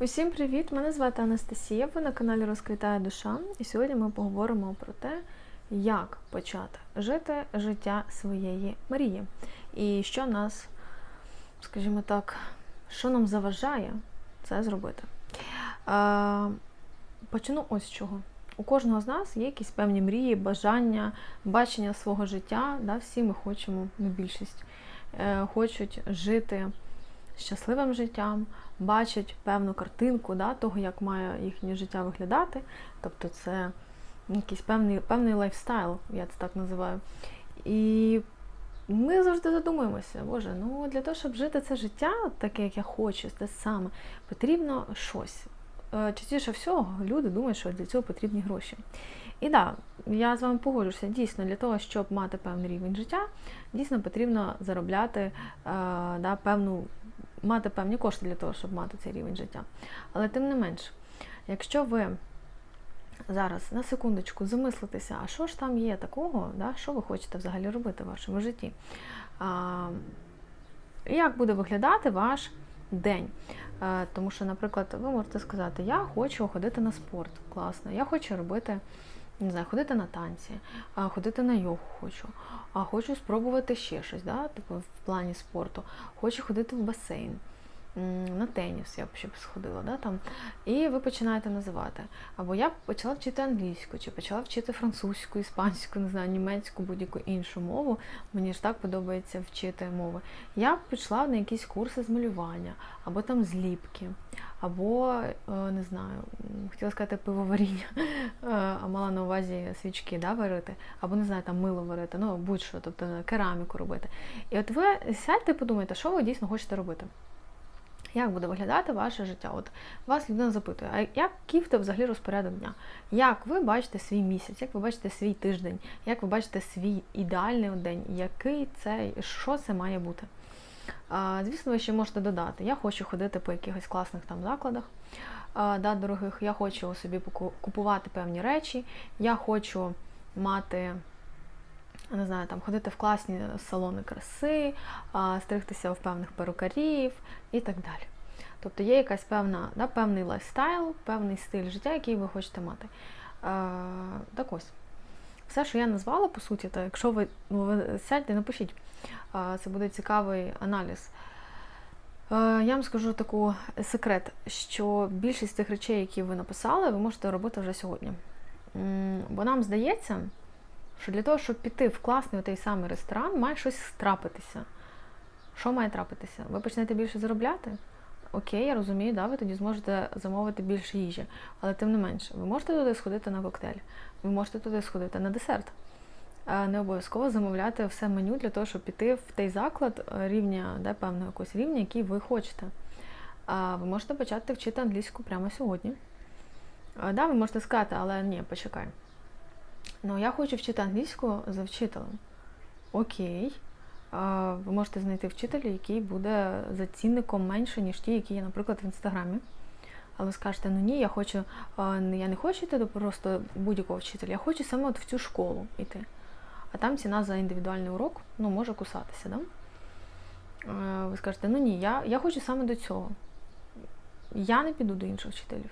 Усім привіт! Мене звати Анастасія. Ви на каналі Розквітає душа. І сьогодні ми поговоримо про те, як почати жити життя своєї мрії. І що нас, скажімо так, що нам заважає це зробити. Е, Почну ось з чого. У кожного з нас є якісь певні мрії, бажання, бачення свого життя. Да? Всі ми хочемо, ну, більшість е, хочуть жити щасливим життям, бачать певну картинку да, того, як має їхнє життя виглядати. Тобто це якийсь певний певний лайфстайл, я це так називаю. І ми завжди задумуємося, Боже, ну для того, щоб жити це життя, таке, як я хочу, те саме, потрібно щось. Е, Частіше всього люди думають, що для цього потрібні гроші. І так, да, я з вами погоджуся, дійсно, для того, щоб мати певний рівень життя, дійсно потрібно заробляти е, да, певну мати певні кошти для того, щоб мати цей рівень життя. Але тим не менш, якщо ви зараз на секундочку замислитеся, а що ж там є такого, да, що ви хочете взагалі робити в вашому житті? А, Як буде виглядати ваш день? А, тому що, наприклад, ви можете сказати, я хочу ходити на спорт, класно, я хочу робити. Не знаю, ходити на танці, ходити на йогу хочу, а хочу спробувати ще щось, да? типу в плані спорту, хочу ходити в басейн, на теніс я б ще б сходила. Да? Там. І ви починаєте називати. Або я почала вчити англійську, чи почала вчити французьку, іспанську, не знаю, німецьку, будь-яку іншу мову. Мені ж так подобається вчити мови. Я пішла на якісь курси з малювання, або там зліпки, або, е, не знаю, хотіла сказати пивоваріння, е, а мала на увазі свічки да, варити, або не знаю, там мило варити, ну будь-що, тобто кераміку робити. І от ви сядьте і подумайте, що ви дійсно хочете робити. Як буде виглядати ваше життя? От вас людина запитує, а в тебе взагалі розпорядок дня? Як ви бачите свій місяць, як ви бачите свій тиждень, як ви бачите свій ідеальний день, який це, що це має бути? А, Звісно, ви ще можете додати. Я хочу ходити по якихось класних там закладах, а, да, дорогих, я хочу собі купувати певні речі, я хочу мати не знаю, там ходити в класні салони краси, стригтися в певних перукарів і так далі. Тобто є якась певна, да, певний лайфстайл, певний стиль життя, який ви хочете мати. Так ось. Все, що я назвала, по суті, то якщо ви ну, ви сядьте, напишіть, це буде цікавий аналіз. Я вам скажу таку секрет, що більшість тих речей, які ви написали, ви можете робити вже сьогодні. Бо нам здається що для того, щоб піти в класний той самий ресторан, має щось трапитися. Що має трапитися? Ви почнете більше заробляти? Окей, я розумію, да, ви тоді зможете замовити більше їжі. Але тим не менше, ви можете туди сходити на коктейль, ви можете туди сходити на десерт. Не обов'язково замовляти все меню для того, щоб піти в той заклад е, рівня, да, певного якогось рівня, який ви хочете. Ви можете почати вчити англійську прямо сьогодні. Да, Ви можете сказати, але ні, почекай. Ну, я хочу вчити англійську за вчителем. Окей. Ви можете знайти вчителя, який буде за цінником менше, ніж ті, які є, наприклад, в інстаграмі. Але скажете, ну ні, я хочу, я не хочу йти до просто будь-якого вчителя, я хочу саме от в цю школу йти. А там ціна за індивідуальний урок ну, може кусатися. Да? Ви скажете, ну ні, я, я хочу саме до цього. Я не піду до інших вчителів.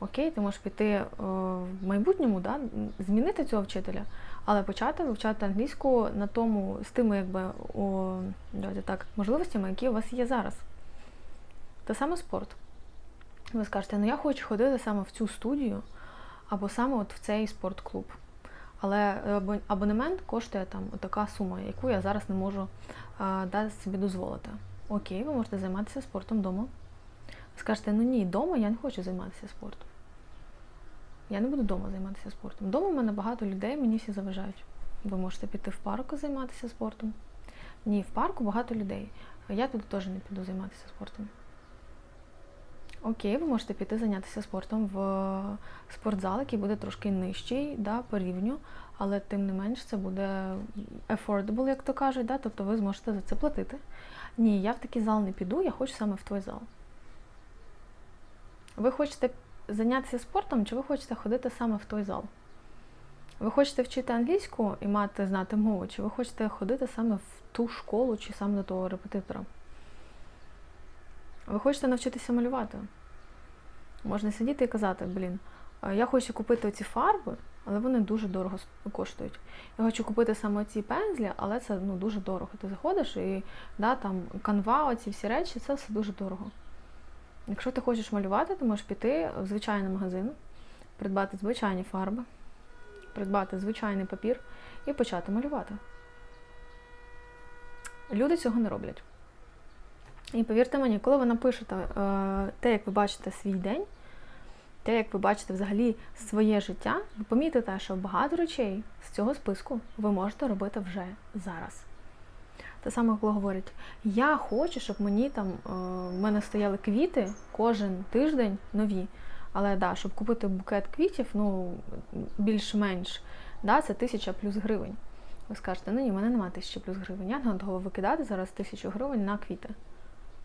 Окей, ти можеш піти е, в майбутньому, да, змінити цього вчителя, але почати вивчати англійську на тому з тими, якби о, давайте так, можливостями, які у вас є зараз. Те саме спорт. Ви скажете, ну я хочу ходити саме в цю студію, або саме от в цей спортклуб. Але абонемент коштує там така сума, яку я зараз не можу а, дати собі дозволити. Окей, ви можете займатися спортом вдома. Скажете, ну ні, вдома я не хочу займатися спортом. Я не буду вдома займатися спортом. Вдома в мене багато людей, мені всі заважають. Ви можете піти в парку займатися спортом. Ні, в парку багато людей. Я туди теж не піду займатися спортом. Окей, ви можете піти зайнятися спортом в спортзал, який буде трошки нижчий да, по рівню, але тим не менш це буде affordable, як то кажуть, да, тобто ви зможете за це платити. Ні, я в такий зал не піду, я хочу саме в той зал. Ви хочете зайнятися спортом, чи ви хочете ходити саме в той зал? Ви хочете вчити англійську і мати знати мову, чи ви хочете ходити саме в ту школу, чи саме до того репетитора? Ви хочете навчитися малювати. Можна сидіти і казати, блін, я хочу купити ці фарби, але вони дуже дорого коштують. Я хочу купити саме ці пензлі, але це ну, дуже дорого. Ти заходиш і да, там канва, оці всі речі, це все дуже дорого. Якщо ти хочеш малювати, ти можеш піти в звичайний магазин, придбати звичайні фарби, придбати звичайний папір і почати малювати. Люди цього не роблять. І повірте мені, коли ви напишете е, те, як ви бачите свій день, те, як ви бачите взагалі своє життя, ви помітите, що багато речей з цього списку ви можете робити вже зараз. Те саме, коли говорять, я хочу, щоб мені там е, в мене стояли квіти кожен тиждень нові. Але да, щоб купити букет квітів, ну більш-менш, да, це тисяча плюс гривень. Ви скажете, ну ні, в мене немає тисячі плюс гривень. Я не готова викидати зараз тисячу гривень на квіти.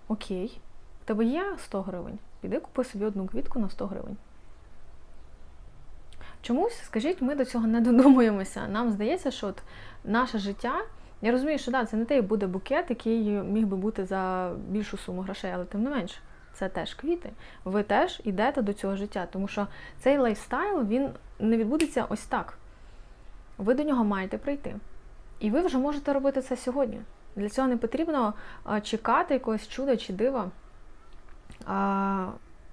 Окей, в тебе є 100 гривень. Піди купи собі одну квітку на 100 гривень. Чомусь, скажіть, ми до цього не додумуємося. Нам здається, що от наше життя. Я розумію, що да, це не той буде букет, який міг би бути за більшу суму грошей, але тим не менше, це теж квіти. Ви теж йдете до цього життя, тому що цей лайфстайл він не відбудеться ось так. Ви до нього маєте прийти. І ви вже можете робити це сьогодні. Для цього не потрібно чекати якогось чуда чи дива,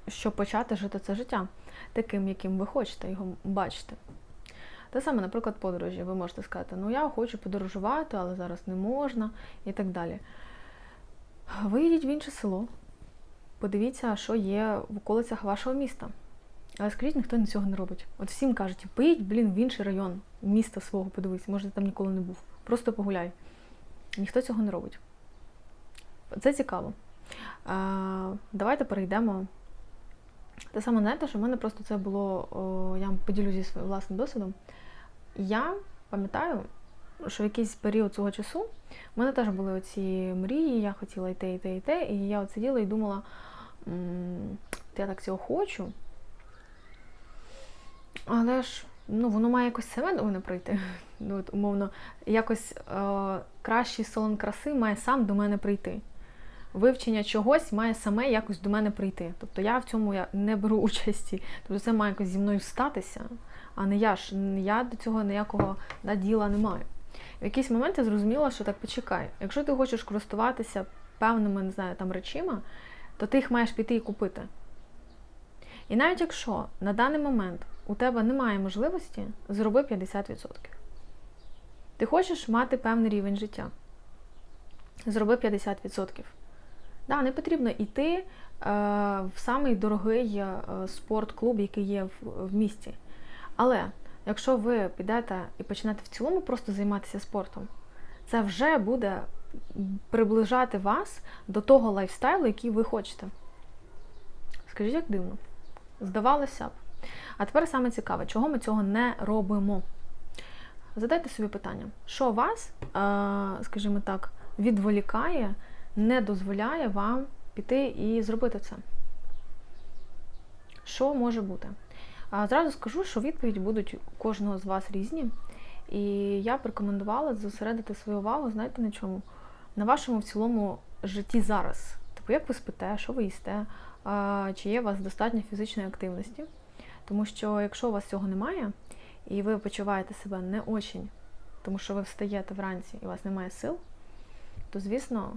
щоб почати жити це життя таким, яким ви хочете його бачити. Те саме, наприклад, подорожі. Ви можете сказати, ну я хочу подорожувати, але зараз не можна і так далі. Ви йдіть в інше село, подивіться, що є в околицях вашого міста. Але скажіть, ніхто цього не робить. От всім кажуть, поїдь, блін, в інший район міста свого подивись, може ти там ніколи не був. Просто погуляй. Ніхто цього не робить. Це цікаво. Давайте перейдемо. Те саме, знаєте, що в мене просто це було, я вам поділюся зі своїм власним досвідом. Я пам'ятаю, що в якийсь період цього часу в мене теж були оці мрії, я хотіла йти, йти, йти, і я от сиділа і думала, я так цього хочу. Але ж ну, воно має якось себе до мене прийти. Ну, от, умовно, якось е, кращий салон краси має сам до мене прийти. Вивчення чогось має саме якось до мене прийти. Тобто я в цьому я не беру участі. Тобто це має якось зі мною статися, а не я ж. Я до цього ніякого да, діла не маю. В якийсь момент я зрозуміла, що так почекай, якщо ти хочеш користуватися певними, не знаю, там речима, то ти їх маєш піти і купити. І навіть якщо на даний момент у тебе немає можливості, зроби 50%. Ти хочеш мати певний рівень життя. Зроби 50%. Да, не потрібно йти е, в самий дорогий е, спортклуб, який є в, в місті. Але якщо ви підете і почнете в цілому просто займатися спортом, це вже буде приближати вас до того лайфстайлу, який ви хочете. Скажіть, як дивно. Здавалося б. А тепер саме цікаве, чого ми цього не робимо. Задайте собі питання, що вас, скажімо так, відволікає, не дозволяє вам піти і зробити це? Що може бути? Зразу скажу, що відповіді будуть у кожного з вас різні. І я б рекомендувала зосередити свою увагу, знаєте на чому? На вашому в цілому житті зараз. Типу, як ви спите, що ви їсте, чи є у вас достатньо фізичної активності. Тому що якщо у вас цього немає, і ви почуваєте себе не очень, тому що ви встаєте вранці і у вас немає сил, то, звісно,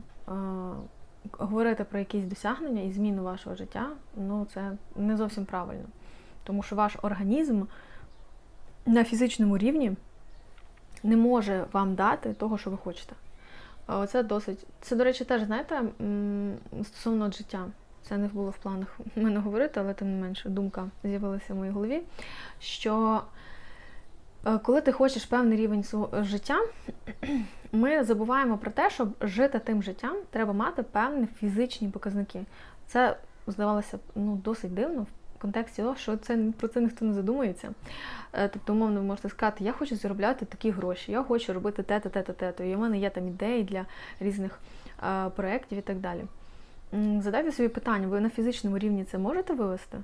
говорити про якісь досягнення і зміну вашого життя, ну це не зовсім правильно. Тому що ваш організм на фізичному рівні не може вам дати того, що ви хочете. Це досить. Це, до речі, теж, знаєте, стосовно життя. Це не було в планах мене говорити, але тим не менше думка з'явилася в моїй голові. Що коли ти хочеш певний рівень свого життя, ми забуваємо про те, щоб жити тим життям, треба мати певні фізичні показники. Це здавалося ну, досить дивно в контексті того, що це про це ніхто не задумується. Тобто, умовно, ви можете сказати, я хочу заробляти такі гроші, я хочу робити те-то, те-то, те-то. І в мене є там ідеї для різних проєктів і так далі. Задайте собі питання, ви на фізичному рівні це можете вивести?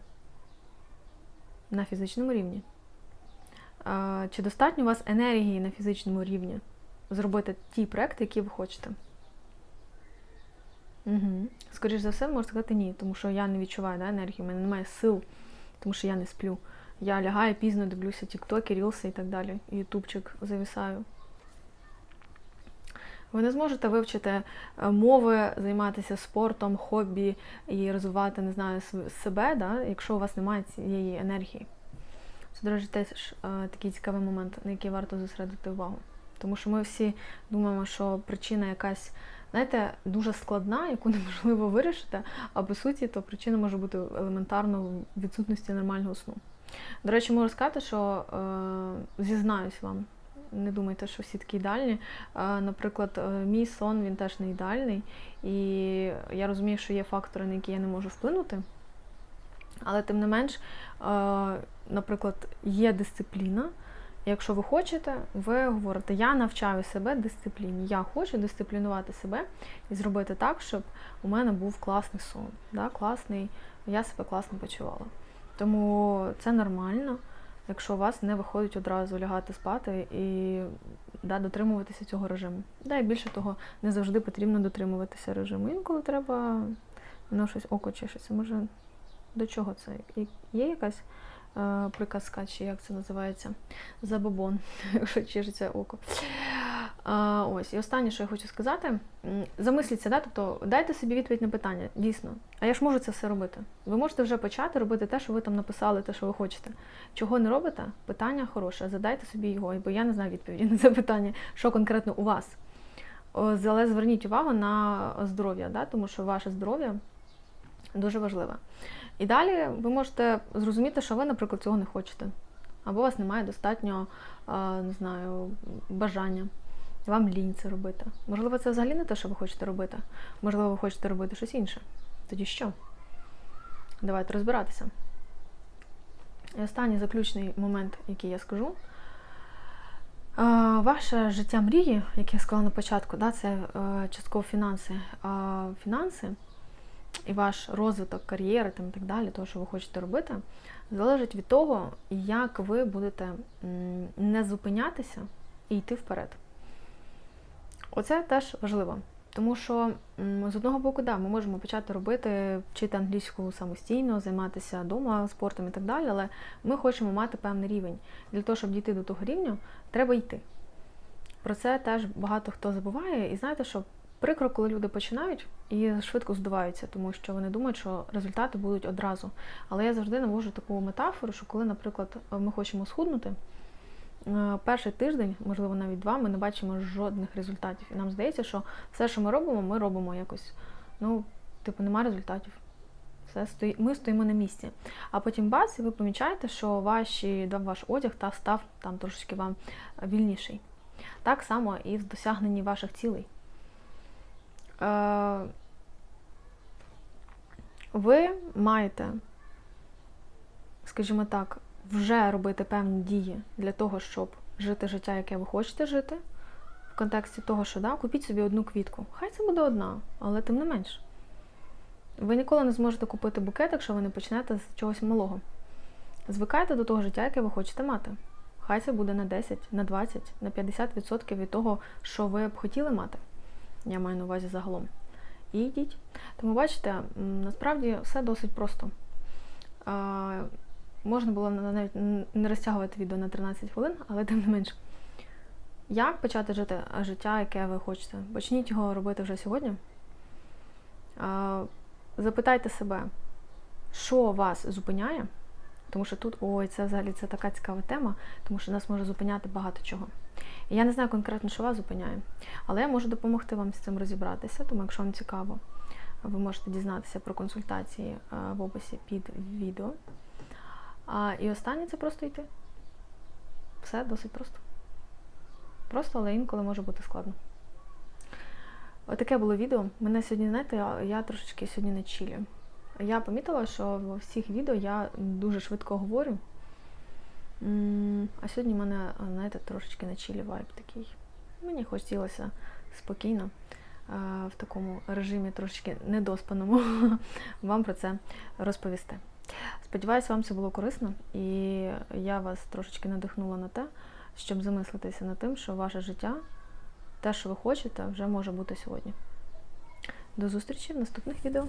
На фізичному рівні. Чи достатньо у вас енергії на фізичному рівні зробити ті проекти, які ви хочете? Угу. Скоріше за все, можу сказати ні, тому що я не відчуваю да, енергії, в мене немає сил, тому що я не сплю. Я лягаю пізно, дивлюся тіктоки, рілси і так далі. Ютубчик завісаю. Ви не зможете вивчити е, мови, займатися спортом, хобі і розвивати, не знаю, себе, да, якщо у вас немає цієї енергії. Це, до речі, теж е, такий цікавий момент, на який варто зосередити увагу. Тому що ми всі думаємо, що причина якась, знаєте, дуже складна, яку неможливо вирішити, а по суті, то причина може бути елементарно в відсутності нормального сну. До речі, можу сказати, що е, зізнаюсь вам, не думайте, що всі такі ідеальні. Е, наприклад, е, мій сон він теж не ідеальний, і я розумію, що є фактори, на які я не можу вплинути. Але тим не менш, е, наприклад, є дисципліна. Якщо ви хочете, ви говорите, я навчаю себе дисципліні. Я хочу дисциплінувати себе і зробити так, щоб у мене був класний сон, да, класний, я себе класно почувала. Тому це нормально, якщо у вас не виходить одразу лягати спати і да, дотримуватися цього режиму. Да, і більше того, не завжди потрібно дотримуватися режиму. Інколи треба ну, щось око чешеться. Може, до чого це? Є якась е, приказка, чи як це називається? Забобон, якщо чешеться око. А, ось, і останнє, що я хочу сказати, замисліться, да? тобто дайте собі відповідь на питання, дійсно. А я ж можу це все робити. Ви можете вже почати робити те, що ви там написали, те, що ви хочете. Чого не робите? Питання хороше, задайте собі його, бо я не знаю відповіді на це питання, що конкретно у вас. Але зверніть увагу на здоров'я, да? тому що ваше здоров'я дуже важливе. І далі ви можете зрозуміти, що ви, наприклад, цього не хочете. Або у вас немає достатньо, не знаю, бажання. Вам лінь це робити. Можливо, це взагалі не те, що ви хочете робити. Можливо, ви хочете робити щось інше. Тоді що? Давайте розбиратися. І останній заключний момент, який я скажу. Ваше життя мрії, як я сказала на початку, да, це е, частково фінанси. Фінанси і ваш розвиток кар'єри там, і так далі, того, що ви хочете робити, залежить від того, як ви будете не зупинятися і йти вперед. Оце теж важливо. Тому що з одного боку, да, ми можемо почати робити, вчити англійську самостійно, займатися вдома спортом і так далі, але ми хочемо мати певний рівень. Для того, щоб дійти до того рівня, треба йти. Про це теж багато хто забуває. І знаєте, що прикро, коли люди починають і швидко здуваються, тому що вони думають, що результати будуть одразу. Але я завжди навожу таку метафору, що коли, наприклад, ми хочемо схуднути, е, перший тиждень, можливо, навіть два, ми не бачимо жодних результатів. І нам здається, що все, що ми робимо, ми робимо якось. Ну, типу, нема результатів. Все стої... Ми стоїмо на місці. А потім бац, і ви помічаєте, що ваші, ваш одяг та став там трошечки вам вільніший. Так само і в досягненні ваших цілей. Е, Ви маєте, скажімо так, вже робити певні дії для того, щоб жити життя, яке ви хочете жити. В контексті того, що да, купіть собі одну квітку. Хай це буде одна, але тим не менш. Ви ніколи не зможете купити букет, якщо ви не почнете з чогось малого. Звикайте до того життя, яке ви хочете мати. Хай це буде на 10, на 20, на 50% від того, що ви б хотіли мати. Я маю на увазі загалом. І йдіть. Тому бачите, насправді все досить просто. А, можна було навіть не розтягувати відео на 13 хвилин, але тим не менш. Як почати жити життя, яке ви хочете? Почніть його робити вже сьогодні. А, запитайте себе, що вас зупиняє, тому що тут, ой, це взагалі це така цікава тема, тому що нас може зупиняти багато чого. Я не знаю конкретно, що вас зупиняє, але я можу допомогти вам з цим розібратися, тому якщо вам цікаво, ви можете дізнатися про консультації е, в описі під відео. І останнє це просто йти. Все досить просто. Просто, але інколи може бути складно. Отаке було відео. Мене сьогодні, знаєте, я, я трошечки сьогодні на чілі. Я помітила, що в всіх відео я дуже швидко говорю. А сьогодні в мене, знаєте, трошечки на чілі вайб такий. Мені хотілося спокійно в такому режимі трошечки недоспаному вам про це розповісти. Сподіваюсь, вам це було корисно, і я вас трошечки надихнула на те, щоб замислитися над тим, що ваше життя, те, що ви хочете, вже може бути сьогодні. До зустрічі в наступних відео.